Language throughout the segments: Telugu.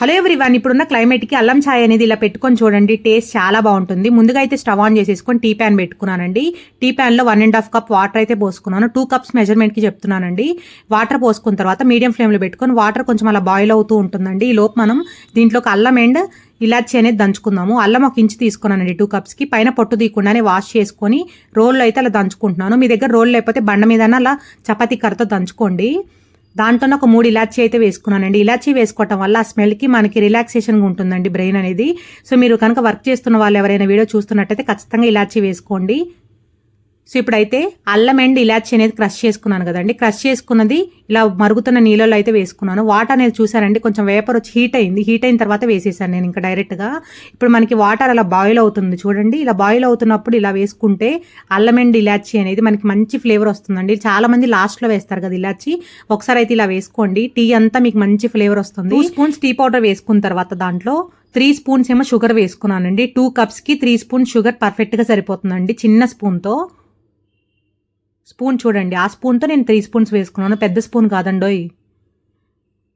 హలో ఎవరివన్ ఇప్పుడున్న క్లైమేట్కి అల్లం ఛాయ్ అనేది ఇలా పెట్టుకొని చూడండి టేస్ట్ చాలా బాగుంటుంది. ముందుగా అయితే స్టవ్ ఆన్ చేసేసుకొని టీ ప్యాన్ పెట్టుకున్నానండి. టీ ప్యాన్లో one and half cup water అయితే పోసుకున్నాను. టూ కప్స్ మెజర్మెంట్కి చెప్తున్నానండి. వాటర్ పోసుకున్న తర్వాత మీడియం ఫ్లేమ్లో పెట్టుకొని వాటర్ కొంచెం అలా బాయిల్ అవుతూ ఉంటుందండి. ఈ లోపు మనం దీంట్లోకి అల్లం అండ్ ఇలాచి అనేది దంచుకుందాము. అల్లం ఒక ఇంచు తీసుకున్నానండి టూ కప్స్కి. పైన పొట్టు తీయకుండానే వాష్ చేసుకొని రోల్లో అయితే అలా దంచుకుంటున్నాను. మీ దగ్గర రోల్ లేకపోతే బండ మీద అలా చపాతీ కర్రతో దంచుకోండి. దాంట్లో ఒక మూడు ఇలాచీ అయితే వేసుకున్నానండి. ఇలాచీ వేసుకోవటం వల్ల ఆ స్మెల్కి మనకి రిలాక్సేషన్గా ఉంటుందండి బ్రెయిన్ అనేది. సో మీరు కనుక వర్క్ చేస్తున్న వాళ్ళు ఎవరైనా వీడియో చూస్తున్నట్టయితే ఖచ్చితంగా ఇలాచీ వేసుకోండి. సో ఇప్పుడైతే అల్లం అండ్ ఇలాచి అనేది క్రష్ చేసుకున్నాను కదండి. క్రష్ చేసుకున్నది ఇలా మరుగుతున్న నీళ్ళలో అయితే వేసుకున్నాను. వాటర్ అనేది చూసారండి కొంచెం వేపర్ వచ్చి హీట్ అయింది. హీట్ అయిన తర్వాత వేసేసాను నేను ఇంకా డైరెక్ట్గా ఇప్పుడు మనకి వాటర్ అలా బాయిల్ అవుతుంది చూడండి. ఇలా బాయిల్ అవుతున్నప్పుడు ఇలా వేసుకుంటే అల్లం అండ్ ఇలాచి అనేది మనకి మంచి ఫ్లేవర్ వస్తుందండి. చాలా మంది లాస్ట్లో వేస్తారు కదా ఇలాచి. ఒకసారి అయితే ఇలా వేసుకోండి. టీ అంతా మీకు మంచి ఫ్లేవర్ వస్తుంది. స్పూన్స్ టీ పౌడర్ వేసుకున్న తర్వాత దాంట్లో త్రీ స్పూన్స్ ఏమో షుగర్ వేసుకున్నానండి. టూ కప్స్కి త్రీ స్పూన్స్ షుగర్ పర్ఫెక్ట్గా సరిపోతుందండి చిన్న స్పూన్తో స్పూన్ చూడండి. ఆ స్పూన్తో నేను త్రీ స్పూన్స్ వేసుకున్నాను. పెద్ద స్పూన్ కాదండోయ్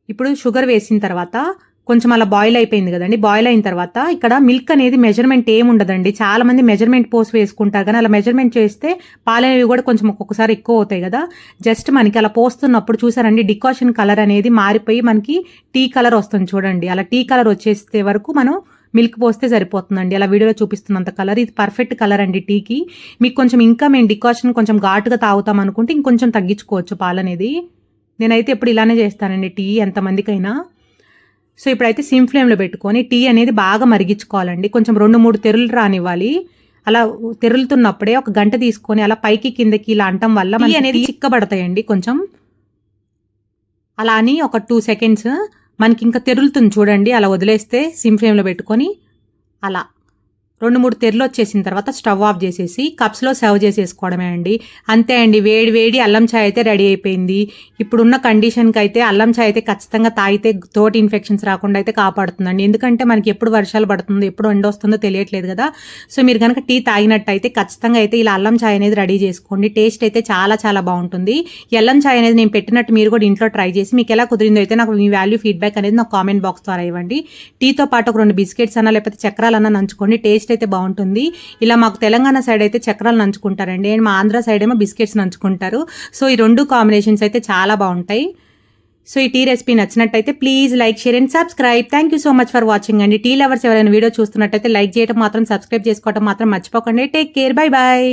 ఇప్పుడు షుగర్ వేసిన తర్వాత కొంచెం అలా బాయిల్ అయిపోయింది కదండి. బాయిల్ అయిన తర్వాత ఇక్కడ మిల్క్ అనేది మెజర్మెంట్ ఏమి ఉండదండి చాలా మంది మెజర్మెంట్ పోసి వేసుకుంటారు కానీ అలా మెజర్మెంట్ చేస్తే పాలనేవి కూడా కొంచెం ఒక్కొక్కసారి ఎక్కువ అవుతాయి కదా. జస్ట్ మనకి అలా పోస్తున్నప్పుడు చూసారండి. డికాషన్ కలర్ అనేది మారిపోయి మనకి టీ కలర్ వస్తుంది చూడండి. అలా టీ కలర్ వచ్చేస్తే వరకు మనం మిల్క్ పోస్తే సరిపోతుందండి. అలా వీడియోలో చూపిస్తున్నంత కలర్. ఇది పర్ఫెక్ట్ కలర్ అండి టీకి. మీకు కొంచెం ఇంకా మేము డికాషన్ కొంచెం ఘాటుగా తాగుతాం అనుకుంటే ఇంకొంచెం తగ్గించుకోవచ్చు పాలనేది. నేనైతే ఎప్పుడు ఇలానే చేస్తానండి టీ ఎంతమందికైనా. సో ఇప్పుడైతే సిమ్ ఫ్లేమ్లో పెట్టుకొని టీ అనేది బాగా మరిగించుకోవాలండి. కొంచెం రెండు మూడు తెరులు రానివ్వాలి. అలా తెరులుతున్నప్పుడే ఒక గంట తీసుకొని అలా పైకి కిందకి ఇలా అంటం వల్ల టీ అనేది చిక్కబడతాయండి కొంచెం. అలా అని ఒక టూ సెకండ్స్ మనకి ఇంకా తెరులుతుంది చూడండి అలా వదిలేస్తే సిమ్ ఫ్లేమ్లో పెట్టుకొని అలా. రెండు మూడు తెరలు వచ్చేసిన తర్వాత స్టవ్ ఆఫ్ చేసేసి కప్స్లో సర్వ్ చేసేసుకోవడమే అండి. అంతే అండి వేడి వేడి అల్లం చాయ్ అయితే రెడీ అయిపోయింది. ఇప్పుడున్న కండిషన్కి అయితే అల్లం చాయ్ అయితే ఖచ్చితంగా తాగితే తోటి ఇన్ఫెక్షన్స్ రాకుండా అయితే కాపాడుతుందండి. ఎందుకంటే మనకి ఎప్పుడు వర్షాలు పడుతుందో ఎప్పుడు ఎండ వస్తుందో తెలియట్లేదు కదా. సో మీరు కనుక టీ తాగినట్టయితే ఖచ్చితంగా అయితే ఇలా అల్లం చాయ్ అనేది రెడీ చేసుకోండి. టేస్ట్ అయితే చాలా చాలా బాగుంటుంది. అల్లం చాయ్ అనేది నేను పెట్టినట్టు మీరు కూడా ఇంట్లో ట్రై చేసి మీకు ఎలా కుదిరిందో అయితే నాకు మీ వాల్యూ ఫీడ్బ్యాక్ అనేది నాకు కామెంట్ బాక్స్ ద్వారా ఇవ్వండి. టీతో పాటు ఒక రెండు బిస్కెట్స్ అన్నా లేకపోతే చక్రాలన్నా నంచుకోండి. టేస్ట్ టేస్ట్ అయితే బాగుంటుంది. ఇలా మాకు తెలంగాణ సైడ్ అయితే చక్రాలు నంచుకుంటారండి. అండ్ మా ఆంధ్ర సైడ్ ఏమో బిస్కెట్స్ నంచుకుంటారు. సో ఈ రెండు కాంబినేషన్స్ అయితే చాలా బాగుంటాయి. సో ఈ టీ రెసిపీ నచ్చినట్టయితే please like share and subscribe. Thank you so much for watching అండి. టీ లవర్స్ ఎవరైనా వీడియో చూస్తున్నట్టయితే లైక్ చేయడం మాత్రం సబ్స్క్రైబ్ చేసుకోవడం మాత్రం మర్చిపోకండి. Take care bye bye